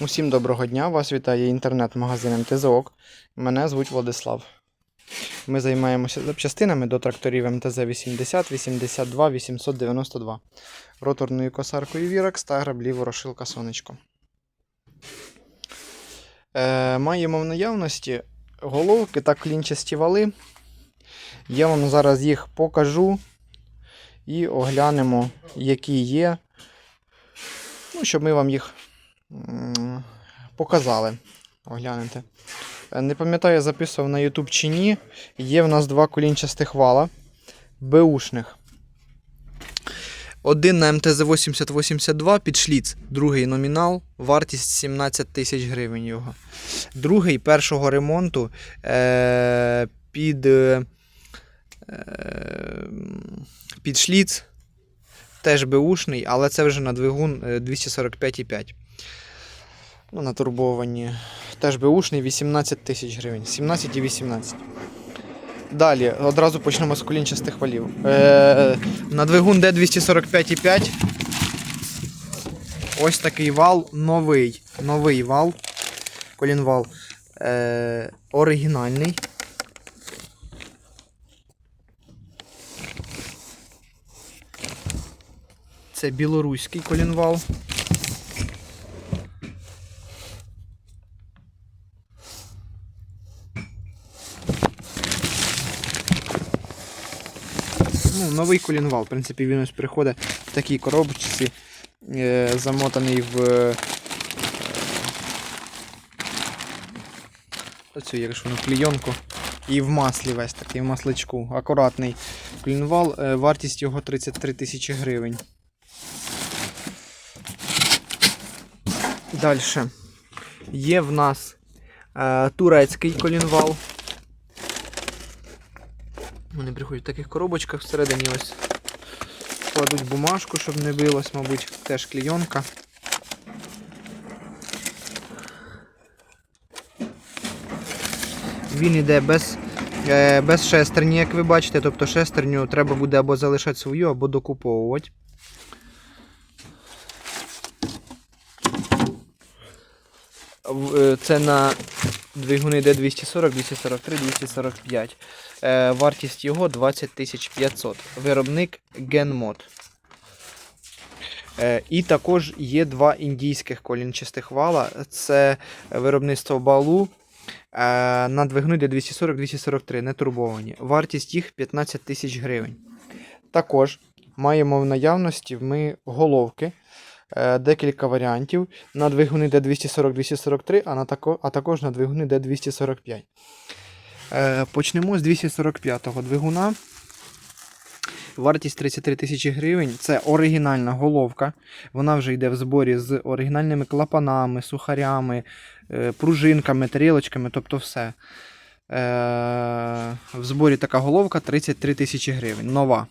Усім доброго дня! Вас вітає інтернет-магазин МТЗОК. Мене звуть Владислав. Ми займаємося запчастинами до тракторів МТЗ 80, 82, 892, роторною косаркою Віракс та граблі Ворошилка Сонечко. Е, маємо в наявності головки та клінчасті вали. Я вам зараз їх покажу і оглянемо, які є. Ну, щоб ми вам їх показали. Оглянете. Е, Не пам'ятаю, записував на YouTube чи ні. Є в нас два колінчастих вала Бушних. Один на МТЗ 8082 під шліц, другий номінал, вартість 17 тисяч гривень його. Другий першого ремонту е- під, е- під шліц, теж беушний, але це вже на двигун е, 245,5. Ну, на турбовані. Теж беушний 18 тисяч гривень. 17 і 18. Далі, одразу почнемо з колінчастих валів. Е, на двигун D245,5. Ось такий вал новий. Новий вал. Колінвал. Е, оригінальний. Це білоруський колінвал. Ну, новий колінвал. В принципі, він ось приходить в такій коробочці, е, замотаний в. е, Оцю, як ж воно, клійонку. І в маслі весь такий, в масличку. Акуратний колінвал. Е, вартість його 33 тисячі гривень. Далі. Є в нас турецький колінвал. Вони приходять в таких коробочках всередині ось кладуть бумажку, щоб не билось, мабуть, теж клійонка. Він іде без, е, без шестерні, як ви бачите, тобто шестерню треба буде або залишати свою, або докуповувати. Е, Це на двигуни D240, 243, 245. Е, вартість його 20 500. Виробник GenMod. Е, і також є два індійських колінчастих вала. Це виробництво балу е, на двигуни D240-243, не турбовані. Вартість їх 15 тисяч гривень. Також маємо в наявності ми головки. Е, Декілька варіантів на двигуни D240-243, а, а також на двигуни D245. Е, Почнемо з 245-го двигуна. Вартість 33 тисячі гривень. Це оригінальна головка. Вона вже йде в зборі з оригінальними клапанами, сухарями, е, пружинками, тарілочками, тобто все. В зборі така головка 33 тисячі гривень. Нова.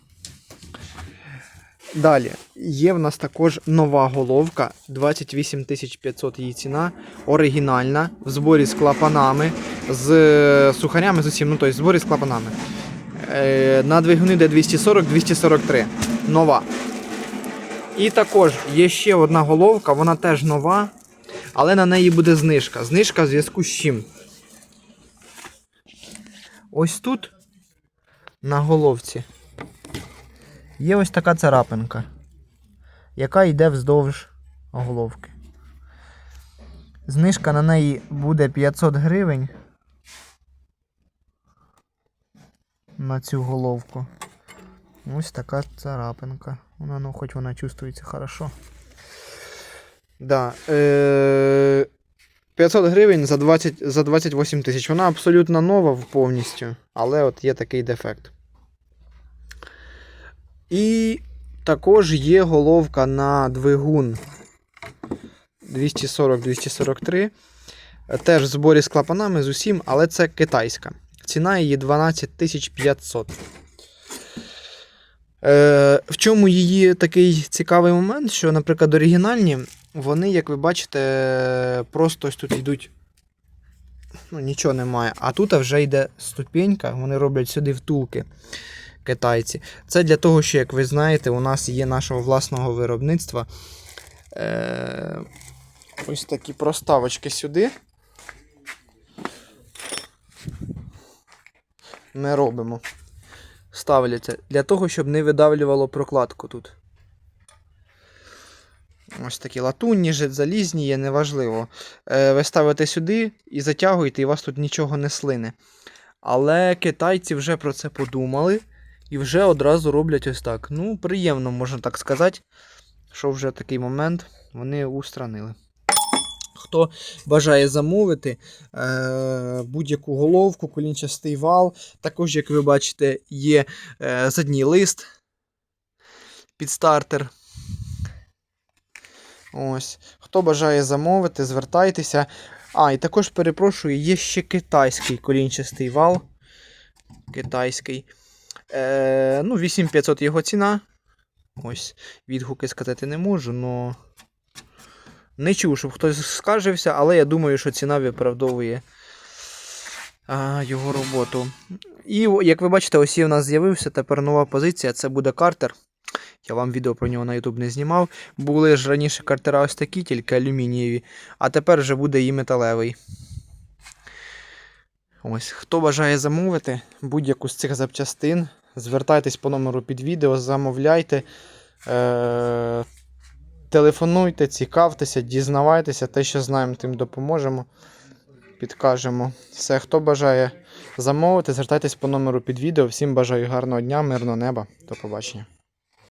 Далі, є в нас також нова головка, 28 500 її ціна, оригінальна, в зборі з клапанами, з е, сухарями, з усім, ну тобто в зборі з клапанами. Е, на двигуни D240-243. Нова. І також є ще одна головка, вона теж нова, але на неї буде знижка. Знижка в зв'язку з чим? Ось тут на головці є ось така царапинка, яка йде вздовж головки. Знижка на неї буде 500 гривень на цю головку. Ось така царапинка. Вона, ну, хоч вона чувствується хорошо. Да, е- 500 гривень за, 20, за 28 тисяч. Вона абсолютно нова повністю, але от є такий дефект. І також є головка на двигун 240-243. Теж в зборі з клапанами з усім, але це китайська. Ціна її 12 500. Е, в чому її такий цікавий момент, що, наприклад, оригінальні, вони, як ви бачите, просто ось тут йдуть. Ну, нічого немає. А тут вже йде ступенька, вони роблять сюди втулки китайці. Це для того, що, як ви знаєте, у нас є нашого власного виробництва. Е, Ось такі проставочки сюди. Ми робимо. Ставляться для того, щоб не видавлювало прокладку тут. Ось такі латунні, залізні є, неважливо. Е, ви ставите сюди і затягуєте, і вас тут нічого не слине. Але китайці вже про це подумали і вже одразу роблять ось так. Ну, приємно, можна так сказати, що вже такий момент вони устранили. Хто бажає замовити е, будь-яку головку, колінчастий вал, також, як ви бачите, є е, задній лист під стартер. Ось. Хто бажає замовити, звертайтеся. А, і також перепрошую, є ще китайський колінчастий вал. Китайський. Е, ну, 8500 його ціна. Ось, відгуки сказати не можу, но не чув, щоб хтось скаржився, але я думаю, що ціна виправдовує а, його роботу. І як ви бачите, ось і в нас з'явився тепер нова позиція. Це буде картер. Я вам відео про нього на YouTube не знімав. Були ж раніше картера ось такі, тільки алюмінієві, а тепер вже буде і металевий. Ось, хто бажає замовити будь-яку з цих запчастин, звертайтесь по номеру під відео, замовляйте, е- телефонуйте, цікавтеся, дізнавайтеся, те, що знаємо, тим допоможемо, підкажемо. Все, хто бажає замовити, звертайтесь по номеру під відео. Всім бажаю гарного дня, мирного неба. До побачення.